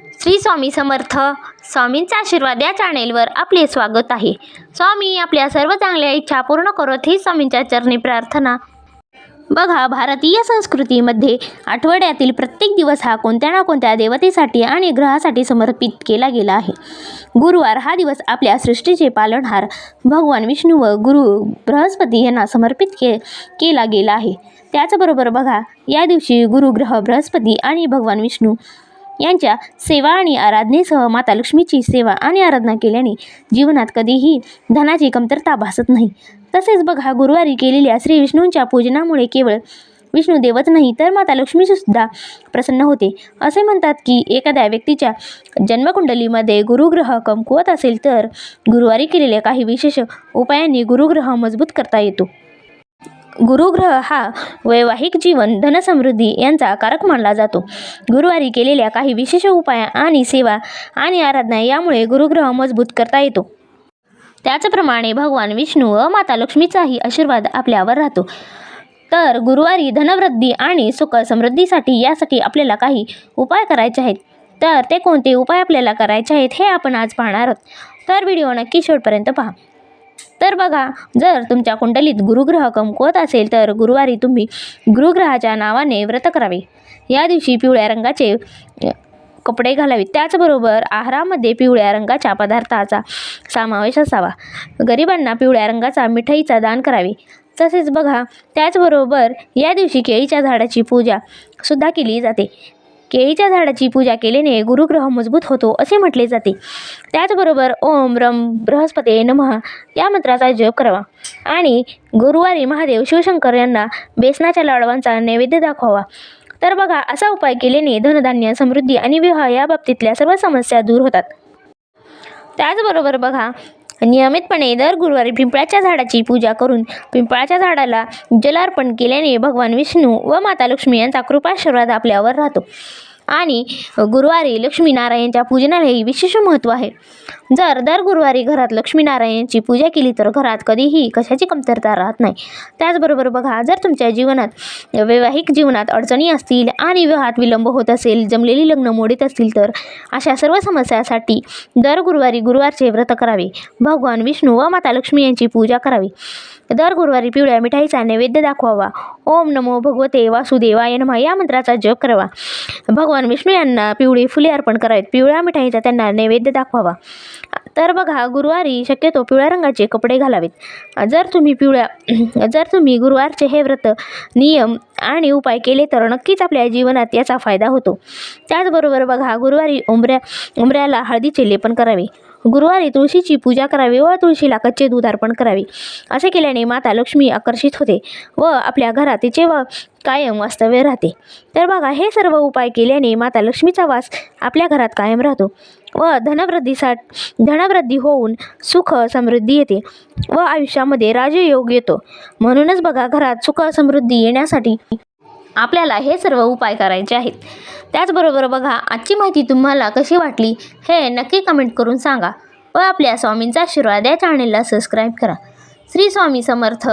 श्री स्वामी समर्थ. स्वामींचा आशीर्वाद या चॅनेलवर आपले स्वागत आहे. स्वामी आपल्या सर्व चांगल्या इच्छा पूर्ण करत ही स्वामींच्या चरणी प्रार्थना. बघा भारतीय संस्कृतीमध्ये आठवड्यातील प्रत्येक दिवस हा कोणत्या ना कोणत्या देवतेसाठी आणि ग्रहासाठी समर्पित केला गेला आहे. गुरुवार हा दिवस आपल्या सृष्टीचे पालनहार भगवान विष्णू व गुरु बृहस्पती यांना समर्पित के केला गेला आहे. त्याचबरोबर बघा या दिवशी गुरुग्रह बृहस्पती आणि भगवान विष्णू यांच्या सेवा आणि आराधनेसह माता लक्ष्मीची सेवा आणि आराधना केल्याने जीवनात कधीही धनाची कमतरता भासत नाही. तसेच बघा गुरुवारी केलेल्या श्री विष्णूंच्या पूजनामुळे केवळ विष्णू देवच नाही तर माता लक्ष्मीसुद्धा प्रसन्न होते. असे म्हणतात की एखाद्या व्यक्तीच्या जन्मकुंडलीमध्ये गुरुग्रह कमकुवत असेल तर गुरुवारी केलेल्या काही विशेष उपायांनी गुरुग्रह मजबूत करता येतो. गुरुग्रह हा वैवाहिक जीवन धनसमृद्धी यांचा कारक मानला जातो. गुरुवारी केलेल्या काही विशेष उपाय आणि सेवा आणि आराधना यामुळे गुरुग्रह मजबूत करता येतो. त्याचप्रमाणे भगवान विष्णू व माता लक्ष्मीचाही आशीर्वाद आपल्यावर राहतो. तर गुरुवारी धनवृद्धी आणि सुख समृद्धीसाठी यासाठी आपल्याला काही उपाय करायचे आहेत. तर ते कोणते उपाय आपल्याला करायचे आहेत हे आपण आज पाहणार आहोत. तर व्हिडिओ नक्की शेवटपर्यंत पहा. तर बघा जर तुमच्या कुंडलीत गुरुग्रह कमकुवत असेल तर गुरुवारी तुम्ही गुरुग्रहाच्या नावाने व्रत करावे. या दिवशी पिवळ्या रंगाचे कपडे घालावे. त्याचबरोबर आहारामध्ये पिवळ्या रंगाच्या पदार्थाचा समावेश असावा. गरिबांना पिवळ्या रंगाचा मिठाईचा दान करावे. तसेच बघा त्याचबरोबर या दिवशी केळीच्या झाडाची पूजा सुद्धा केली जाते. केळीच्या झाडाची पूजा केल्याने गुरुग्रह मजबूत होतो असे म्हटले जाते. त्याचबरोबर ओम रम बृहस्पती नमः या मंत्राचा जप करावा. आणि गुरुवारी महादेव शिवशंकर यांना बेसनाच्या लाडवांचा नैवेद्य दाखवावा. तर बघा असा उपाय केल्याने धनधान्य समृद्धी आणि विवाह या बाबतीतल्या सर्व समस्या दूर होतात. त्याचबरोबर बघा नियमितपणे दर गुरुवारी पिंपळाच्या झाडाची पूजा करून पिंपळाच्या झाडाला जलार्पण केल्याने भगवान विष्णू व माता लक्ष्मी यांचा कृपाशीर्वाद आपल्यावर राहतो. आणि गुरुवारी लक्ष्मीनारायणच्या पूजनालाही विशेष महत्त्व आहे. जर दर गुरुवारी घरात लक्ष्मीनारायणची पूजा केली तर घरात कधीही कशाची कमतरता राहत नाही. त्याचबरोबर बघा जर तुमच्या जीवनात वैवाहिक जीवनात अडचणी असतील आणि विवाहात विलंब होत असेल जमलेली लग्न मोडीत असतील तर अशा सर्व समस्यासाठी दर गुरुवारी गुरुवारचे व्रत करावे. भगवान विष्णू व माता लक्ष्मी यांची पूजा करावी. दर गुरुवारी पिवळ्या मिठाईचा नैवेद्य दाखवावा. ओम नमो भगवते वासुदेवाय नमः या मंत्राचा जप करावा. भगवान विष्णू यांना पिवळी फुले अर्पण करावीत. पिवळ्या मिठाईचा त्यांना नैवेद्य दाखवावा. तर बघा गुरुवारी शक्यतो पिवळ्या रंगाचे कपडे घालावेत. जर तुम्ही पिवळ्या जर तुम्ही गुरुवारचे हे व्रत नियम आणि उपाय केले तर नक्कीच आपल्या जीवनात याचा फायदा होतो. त्याचबरोबर बघा गुरुवारी उंबऱ्या उंबऱ्याला हळदीचे लेपन करावे. गुरुवारी तुळशीची पूजा करावी व तुळशीला कच्चे दूध अर्पण करावे. असे केल्याने माता लक्ष्मी आकर्षित होते व आपल्या घरात तिचे व कायम वास्तव्य राहते. तर बघा हे सर्व उपाय केल्याने माता लक्ष्मीचा वास आपल्या घरात कायम राहतो व धनवृद्धीसा धनवृद्धी होऊन सुख समृद्धी येते व आयुष्यामध्ये राजयोग येतो. म्हणूनच बघा घरात सुख समृद्धी येण्यासाठी आपल्याला हे सर्व उपाय करायचे आहेत. त्याचबरोबर बघा आजची माहिती तुम्हाला कशी वाटली हे नक्की कमेंट करून सांगा. व आपल्या स्वामींचा आशीर्वाद या चॅनेलला सबस्क्राईब करा. श्री स्वामी समर्थ.